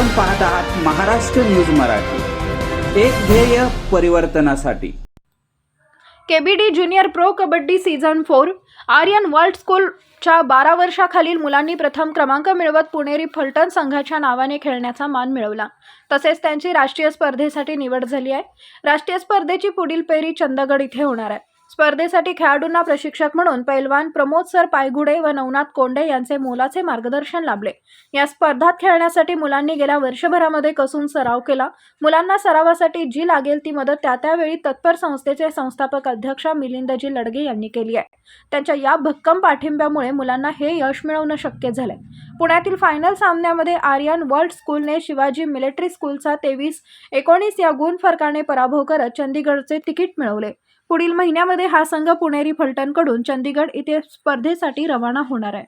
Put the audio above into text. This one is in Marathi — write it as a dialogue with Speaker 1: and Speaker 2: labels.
Speaker 1: आपण पाहत आहात महाराष्ट्र न्यूज मराठी. एक ध्येय परिवर्तनासाठी.
Speaker 2: KBD junior pro kabaddi season four Aryan world स्कूलच्या बारा वर्षाखालील मुलांनी प्रथम क्रमांक मिळवत पुणेरी फलटण संघाच्या नावाने खेळण्याचा मान मिळवला. तसेच त्यांची राष्ट्रीय स्पर्धेसाठी निवड झाली आहे. राष्ट्रीय स्पर्धेची पुढील फेरी चंदगड इथे होणार आहे. स्पर्धेसाठी खेळाडूंना प्रशिक्षक म्हणून पैलवान प्रमोद सर पायगुडे व नवनाथ कोंडे यांचे मोलाचे मार्गदर्शन लाभले. या स्पर्धात खेळण्यासाठी मुलांनी गेल्या वर्षभरामध्ये कसून सराव केला. मुलांना सरावासाठी जी लागेल ती मदत त्या त्यावेळी तत्पर संस्थेचे संस्थापक अध्यक्ष मिलिंदजी लडगे यांनी केली आहे. त्यांच्या या भक्कम पाठिंब्यामुळे मुलांना हे यश मिळवणं शक्य झालंय. पुण्यातील फायनल सामन्यामध्ये आर्यन वर्ल्ड स्कूलने शिवाजी मिलिटरी स्कूलचा तेवीस एकोणीस या गुण फरकाने पराभव करत चंदीगडचे तिकीट मिळवले. पुढील महिन्यामध्ये हा संघ पुणेरी फलटणकडून चंदीगड इथे स्पर्धेसाठी रवाना होणार आहे.